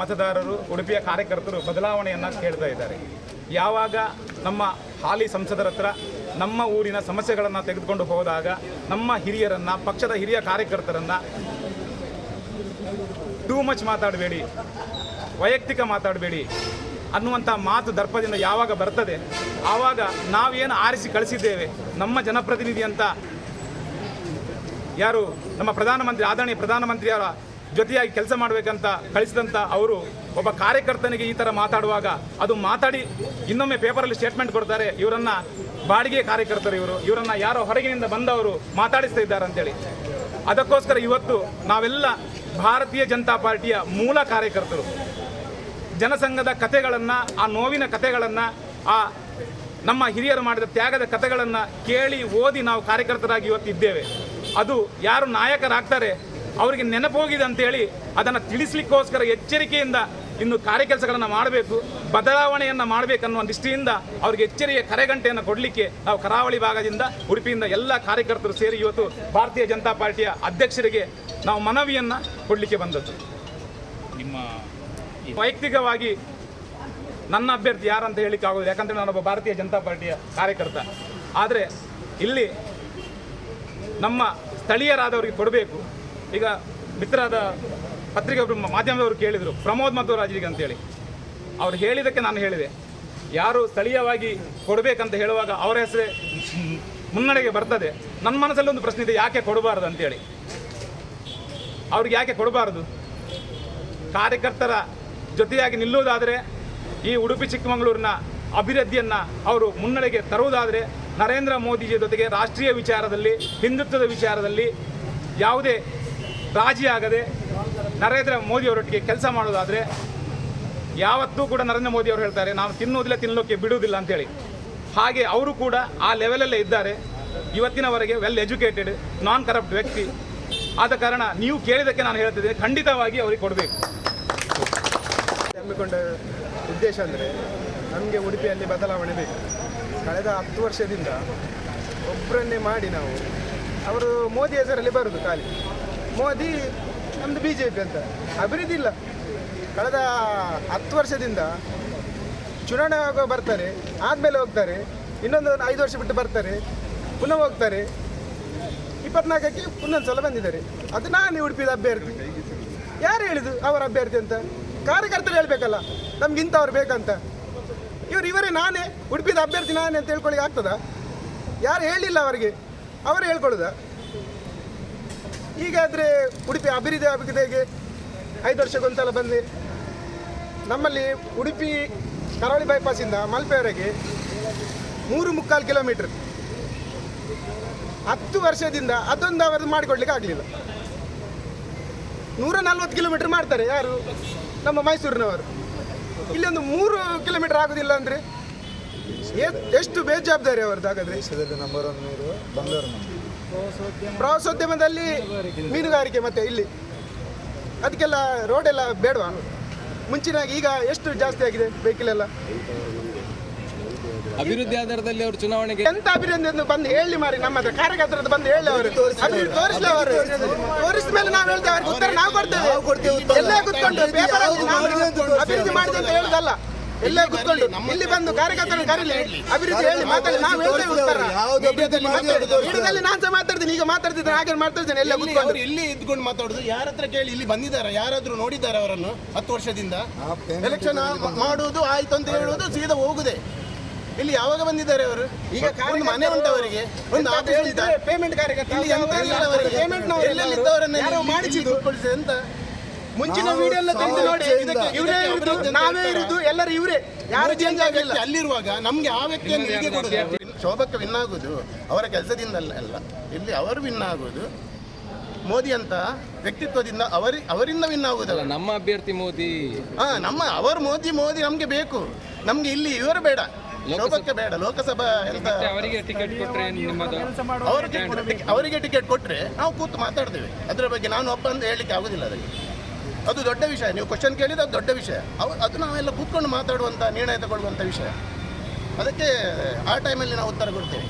ಮತದಾರರು, ಉಡುಪಿಯ ಕಾರ್ಯಕರ್ತರು ಬದಲಾವಣೆಯನ್ನು ಕೇಳ್ತಾ ಇದ್ದಾರೆ. ಯಾವಾಗ ನಮ್ಮ ಹಾಲಿ ಸಂಸದರ ಹತ್ರ ನಮ್ಮ ಊರಿನ ಸಮಸ್ಯೆಗಳನ್ನು ತೆಗೆದುಕೊಂಡು ಹೋದಾಗ ನಮ್ಮ ಹಿರಿಯರನ್ನು, ಪಕ್ಷದ ಹಿರಿಯ ಕಾರ್ಯಕರ್ತರನ್ನು ಟೂ ಮಚ್ ಮಾತಾಡಬೇಡಿ, ವೈಯಕ್ತಿಕ ಮಾತಾಡಬೇಡಿ ಅನ್ನುವಂಥ ಮಾತು ದರ್ಪದಿಂದ ಯಾವಾಗ ಬರ್ತದೆ, ಆವಾಗ ನಾವೇನು ಆರಿಸಿ ಕಳಿಸಿದ್ದೇವೆ, ನಮ್ಮ ಜನಪ್ರತಿನಿಧಿ ಅಂತ ಯಾರು? ನಮ್ಮ ಪ್ರಧಾನಮಂತ್ರಿ, ಆದರಣೀಯ ಪ್ರಧಾನಮಂತ್ರಿಯವರ ಜೊತೆಯಾಗಿ ಕೆಲಸ ಮಾಡಬೇಕಂತ ಕಳಿಸಿದಂಥ ಅವರು ಒಬ್ಬ ಕಾರ್ಯಕರ್ತನಿಗೆ ಈ ಥರ ಮಾತಾಡುವಾಗ ಅದು ಮಾತಾಡಿ ಇನ್ನೊಮ್ಮೆ ಪೇಪರಲ್ಲಿ ಸ್ಟೇಟ್ಮೆಂಟ್ ಕೊಡ್ತಾರೆ, ಇವರನ್ನ ಬಾಡಿಗೆ ಕಾರ್ಯಕರ್ತರು ಇವರು. ಇವರನ್ನ ಯಾರೋ ಹೊರಗಿನಿಂದ ಬಂದವರು ಮಾತಾಡಿಸ್ತಾ ಇದ್ದಾರೆ ಅಂತೇಳಿ. ಅದಕ್ಕೋಸ್ಕರ ಇವತ್ತು ನಾವೆಲ್ಲ ಭಾರತೀಯ ಜನತಾ ಪಾರ್ಟಿಯ ಮೂಲ ಕಾರ್ಯಕರ್ತರು. ಜನಸಂಘದ ಕಥೆಗಳನ್ನು, ಆ ನೋವಿನ ಕಥೆಗಳನ್ನು, ಆ ನಮ್ಮ ಹಿರಿಯರು ಮಾಡಿದ ತ್ಯಾಗದ ಕಥೆಗಳನ್ನು ಕೇಳಿ ಓದಿ ನಾವು ಕಾರ್ಯಕರ್ತರಾಗಿ ಇವತ್ತಿದ್ದೇವೆ. ಅದು ಯಾರು ನಾಯಕರಾಗ್ತಾರೆ ಅವರಿಗೆ ನೆನಪೋಗಿದೆ ಅಂತೇಳಿ ಅದನ್ನು ತಿಳಿಸ್ಲಿಕ್ಕೋಸ್ಕರ ಎಚ್ಚರಿಕೆಯಿಂದ ಇನ್ನು ಕಾರ್ಯಕೆಲಸಗಳನ್ನು ಮಾಡಬೇಕು ಬದಲಾವಣೆಯನ್ನು ಮಾಡಬೇಕನ್ನುವ ದೃಷ್ಟಿಯಿಂದ ಅವರಿಗೆ ಎಚ್ಚರಿಕೆಯ ಕರೆಗಂಟೆಯನ್ನು ಕೊಡಲಿಕ್ಕೆ ನಾವು ಕರಾವಳಿ ಭಾಗದಿಂದ ಉಡುಪಿಯಿಂದ ಎಲ್ಲ ಕಾರ್ಯಕರ್ತರು ಸೇರಿ ಇವತ್ತು ಭಾರತೀಯ ಜನತಾ ಪಾರ್ಟಿಯ ಅಧ್ಯಕ್ಷರಿಗೆ ನಾವು ಮನವಿಯನ್ನು ಕೊಡಲಿಕ್ಕೆ ಬಂದದ್ದು. ನಿಮ್ಮ ವೈಯಕ್ತಿಕವಾಗಿ ನನ್ನ ಅಭ್ಯರ್ಥಿ ಯಾರಂತ ಹೇಳಿಕ್ಕೆ ಆಗೋದು ಯಾಕಂದರೆ ನಾನೊಬ್ಬ ಭಾರತೀಯ ಜನತಾ ಪಾರ್ಟಿಯ ಕಾರ್ಯಕರ್ತ. ಆದರೆ ಇಲ್ಲಿ ನಮ್ಮ ಸ್ಥಳೀಯರಾದವರಿಗೆ ಕೊಡಬೇಕು ಈಗ ಮಿತ್ರರಾದ ಪತ್ರಿಕೆ ಒಬ್ಬರು ಮಾಧ್ಯಮದವರು ಕೇಳಿದರು, ಪ್ರಮೋದ್ ಮಧ್ವರಾಜಿಗೆ ಅಂತೇಳಿ. ಅವ್ರು ಹೇಳಿದ್ದಕ್ಕೆ ನಾನು ಹೇಳಿದೆ. ಯಾರು ಸ್ಥಳೀಯವಾಗಿ ಕೊಡಬೇಕಂತ ಹೇಳುವಾಗ ಅವರ ಹೆಸರೇ ಮುನ್ನಡೆಗೆ ಬರ್ತದೆ. ನನ್ನ ಮನಸ್ಸಲ್ಲಿ ಒಂದು ಪ್ರಶ್ನೆ ಇದೆ, ಯಾಕೆ ಕೊಡಬಾರ್ದು ಅಂತೇಳಿ. ಅವ್ರಿಗೆ ಯಾಕೆ ಕೊಡಬಾರ್ದು? ಕಾರ್ಯಕರ್ತರ ಜೊತೆಯಾಗಿ ನಿಲ್ಲುವುದಾದರೆ, ಈ ಉಡುಪಿ ಚಿಕ್ಕಮಗಳೂರಿನ ಅಭಿವೃದ್ಧಿಯನ್ನು ಅವರು ಮುನ್ನಡೆಗೆ ತರುವುದಾದರೆ, ನರೇಂದ್ರ ಮೋದಿಜಿಯ ಜೊತೆಗೆ ರಾಷ್ಟ್ರೀಯ ವಿಚಾರದಲ್ಲಿ, ಹಿಂದುತ್ವದ ವಿಚಾರದಲ್ಲಿ ಯಾವುದೇ ರಾಜಿ ಆಗದೆ ನರೇಂದ್ರ ಮೋದಿಯವರೊಟ್ಟಿಗೆ ಕೆಲಸ ಮಾಡೋದಾದರೆ ಯಾವತ್ತೂ ಕೂಡ ನರೇಂದ್ರ ಮೋದಿ ಅವರು ಹೇಳ್ತಾರೆ ನಾವು ತಿನ್ನೋದಿಲ್ಲ ತಿನ್ನೋಕ್ಕೆ ಬಿಡುವುದಿಲ್ಲ ಅಂತೇಳಿ. ಹಾಗೆ ಅವರು ಕೂಡ ಆ ಲೆವೆಲಲ್ಲೇ ಇದ್ದಾರೆ. ಇವತ್ತಿನವರೆಗೆ ವೆಲ್ ಎಜುಕೇಟೆಡ್ ನಾನ್ ಕರಪ್ಟ್ ವ್ಯಕ್ತಿ. ಆದ ಕಾರಣ ನೀವು ಕೇಳಿದ್ದಕ್ಕೆ ನಾನು ಹೇಳ್ತಿದ್ದೆ ಖಂಡಿತವಾಗಿ ಅವರಿಗೆ ಕೊಡಬೇಕು. ಹಮ್ಮಿಕೊಂಡ ಉದ್ದೇಶ ಅಂದರೆ ನಮಗೆ ಉಡುಪಿಯಲ್ಲಿ ಬದಲಾವಣೆ ಬೇಕು. ಕಳೆದ ಹತ್ತು ವರ್ಷದಿಂದ ಒಬ್ಬರನ್ನೇ ಮಾಡಿ ನಾವು, ಅವರು ಮೋದಿ ಹೆಸರಲ್ಲಿ ಬರುದು ಖಾಲಿ. ಮೋದಿ ನಮ್ಮದು ಬಿ ಜೆ ಪಿ ಅಂತ. ಅಭಿವೃದ್ಧಿ ಇಲ್ಲ. ಕಳೆದ ಹತ್ತು ವರ್ಷದಿಂದ ಚುನಾವಣೆ ಆಗೋ ಬರ್ತಾರೆ, ಆದಮೇಲೆ ಹೋಗ್ತಾರೆ, ಇನ್ನೊಂದು ಐದು ವರ್ಷ ಬಿಟ್ಟು ಬರ್ತಾರೆ, ಪುನಃ ಹೋಗ್ತಾರೆ. ಇಪ್ಪತ್ನಾಲ್ಕಕ್ಕೆ ಇನ್ನೊಂದು ಸಲ ಬಂದಿದ್ದಾರೆ. ಅದು ನಾನು ಉಡುಪಿದ ಅಭ್ಯರ್ಥಿ. ಯಾರು ಹೇಳಿದು ಅವರ ಅಭ್ಯರ್ಥಿ ಅಂತ? ಕಾರ್ಯಕರ್ತರು ಹೇಳಬೇಕಲ್ಲ, ನಮ್ಗೆ ಇಂಥವ್ರು ಬೇಕಂತ. ಇವರು ಇವರೇ ನಾನೇ, ಉಡುಪಿದ ಅಭ್ಯರ್ಥಿ ನಾನೇ ಅಂತ ಹೇಳ್ಕೊಳ್ಳಿಕ್ಕೆ ಆಗ್ತದಾ? ಯಾರು ಹೇಳಿಲ್ಲ ಅವರಿಗೆ. ಅವರು ಹೇಳ್ಕೊಳ್ಳುದ? ಈಗಾದರೆ ಉಡುಪಿ ಅಭಿವೃದ್ಧಿ ಆಗಿದೆ ಐದು ವರ್ಷಕ್ಕೊಂದ್ಸಲ ಬಂದು ನಮ್ಮಲ್ಲಿ ಉಡುಪಿ ಕರಾವಳಿ ಬೈಪಾಸಿಂದ ಮಲ್ಪೆವರೆಗೆ ಮೂರು ಮುಕ್ಕಾಲು ಕಿಲೋಮೀಟ್ರ್ ಹತ್ತು ವರ್ಷದಿಂದ ಅದೊಂದು ಅವರದ್ದು ಮಾಡಿಕೊಡ್ಲಿಕ್ಕೆ ಆಗಲಿಲ್ಲ. ನೂರ ನಲ್ವತ್ತು ಕಿಲೋಮೀಟರ್ ಮಾಡ್ತಾರೆ ಯಾರು? ನಮ್ಮ ಮೈಸೂರಿನವರು. ಇಲ್ಲಿ ಒಂದು ಮೂರು ಕಿಲೋಮೀಟರ್ ಆಗೋದಿಲ್ಲ ಅಂದರೆ ಎಷ್ಟು ಬೇಜವಾಬ್ದಾರಿ ಅವರದ್ದು ಹಾಗಾದ್ರೆ? ನಂಬರ್ ಒನ್ ನೀರು ಬಂದವರು ಪ್ರವಾಸೋದ್ಯಮದಲ್ಲಿ ಮೀನುಗಾರಿಕೆ ಮತ್ತೆ ಇಲ್ಲಿ ಅದಕ್ಕೆಲ್ಲ ರೋಡ್ ಎಲ್ಲ ಬೇಡವಾ? ಮುಂಚಿನಾಗಿ ಈಗ ಎಷ್ಟು ಜಾಸ್ತಿ ಆಗಿದೆ ವೆಹಿಕಲ್ ಎಲ್ಲ? ಅಭಿವೃದ್ಧಿ ಆಧಾರದಲ್ಲಿ ಅವರು ಚುನಾವಣೆಗೆ ಎಂತ ಅಭಿವೃದ್ಧಿ ಅಂತ ಬಂದು ಹೇಳಿ ಮಾರಿ ನಮ್ಮ ಹತ್ರ ಕಾರ್ಯಕರ್ತರದ್ದು ಬಂದು ಹೇಳಿ ಅವರು. ಅಭಿವೃದ್ಧಿ ತೋರಿಸ್ಲಿ ಅವರು. ತೋರಿಸಿದ ಮೇಲೆ ನಾವು ಹೇಳ್ತೇವೆ ಅವ್ರಿಗೆ ಉತ್ತರ ನಾವು ಕೊಡ್ತೇವೆ. ಎಲ್ಲ ಕುತ್ಕೊಂಡು ಪೇಪರ್ ಅಭಿವೃದ್ಧಿ ಮಾಡಿದೆ ಅಂತ ಹೇಳುದಲ್ಲ. ಎಲ್ಲೇ ಕುತ್ಕೊಂಡು ಇಲ್ಲಿ ಬಂದು ಕಾರ್ಯಕರ್ತರನ್ನು ಕರೀಲಿ. ಅಭಿವೃದ್ಧಿ ಹೇಳಿ ಮಾತಾಡಿ ನಾವು ಹೇಳ್ತೇವೆ ಉತ್ತರ. ಮೀಡಿಯಾದಲ್ಲಿ ನಾನು ಸಹ ಮಾತಾಡ್ತೀನಿ ಈಗ ಮಾತಾಡ್ತಿದ್ರೆ ಹಾಗೆ ಮಾತಾಡ್ತೇನೆ ಎಲ್ಲ ಕುತ್ಕೊಂಡು. ಅವ್ರು ಇಲ್ಲಿ ಇದ್ಕೊಂಡು ಮಾತಾಡುದು ಯಾರ ಹತ್ರ ಕೇಳಿ ಇಲ್ಲಿ ಬಂದಿದ್ದಾರೆ ಯಾರಾದ್ರೂ ನೋಡಿದ್ದಾರೆ ಅವರನ್ನು ಹತ್ತು ವರ್ಷದಿಂದ. ಎಲೆಕ್ಷನ್ ಮಾಡುವುದು ಆಯ್ತು ಅಂತ ಹೇಳುವುದು ಸೀದಾ ಹೋಗುದೆ. ಇಲ್ಲಿ ಯಾವಾಗ ಬಂದಿದ್ದಾರೆ ಅವರು? ಈಗ ಒಂದು ಮನೆ ಉಂಟು ಅವರಿಗೆ ಒಂದು ಆಫೀಸ್ ಪೇಮೆಂಟ್ ಕಾರ್ಯಕರ್ತ ಇಲ್ಲಿ ಎಂತ ಇಲ್ಲ ಅವರಿಗೆ. ಎಲ್ಲೆಲ್ಲಿದ್ದವರನ್ನ ಇಲ್ಲಿ ಮಾಡಿಸಿದ್ದು. ಅಂತ. ಮುಂಚಿನ ವಿಡಿಯೋ ಎಲ್ಲ ತೆಗೆದು ನೋಡಿ ಇದಕ್ಕೆ ಇವರೇ ಇರುದು ನಾವೇ ಇರುದು ಎಲ್ಲರೂ ಇವರೇ. ಯಾರು ಚೇಂಜ್ ಆಗಿಲ್ಲ. ಅಲ್ಲಿರುವಾಗ ನಮ್ಗೆ ಆ ವ್ಯಕ್ತಿಯನ್ನು ಹೀಗೆ ಕೊಡೋದು. ಶೋಭಕ್ಕೆ ವಿನ್ ಆಗುದು ಅವರ ಕೆಲಸದಿಂದ ಅಲ್ಲ. ಇಲ್ಲಿ ಅವರು ವಿನ್ ಆಗುದು. ಮೋದಿ ಅಂತ ವ್ಯಕ್ತಿತ್ವದಿಂದ ಅವರಿ ಅವರಿಂದ ವಿನ್ ಆಗುದಲ್ಲ ನಮ್ಮ ಅಭ್ಯರ್ಥಿ ಮೋದಿ. ಹಾ ನಮ್ಮ ಅವರು ಮೋದಿ ಮೋದಿ ನಮ್ಗೆ ಬೇಕು. ನಮ್ಗೆ ಇಲ್ಲಿ ಇವರು ಬೇಡ. ಶೋಭಕ್ಕೆ ಬೇಡ ಲೋಕಸಭಾ ಎಂತ ಅವರಿಗೆ ಟಿಕೆಟ್ ಕೊಟ್ರೆ ಅವರಿಗೆ ಟಿಕೆಟ್ ಕೊಟ್ರೆ ನಾವು ಕೂತು ಮಾತಾಡ್ತೇವೆ. ಅದರ ಬಗ್ಗೆ ನಾನು ಒಬ್ಬ ಅಂತ ಹೇಳಲಿಕ್ಕೆ ಆಗುದಿಲ್ಲ ಅದಕ್ಕೆ. ಅದು ದೊಡ್ಡ ವಿಷಯ. ನೀವು ಕ್ವಶನ್ ಕೇಳಿದ್ರೆ ಅದು ದೊಡ್ಡ ವಿಷಯ. ಅವ್ರು ಅದು ನಾವೆಲ್ಲ ಕೂತ್ಕೊಂಡು ಮಾತಾಡುವಂಥ ನಿರ್ಣಯ ತಗೊಳ್ಳುವಂಥ ವಿಷಯ. ಅದಕ್ಕೆ, ಆ ಟೈಮಲ್ಲಿ ನಾವು ಉತ್ತರ ಕೊಡ್ತೇವೆ.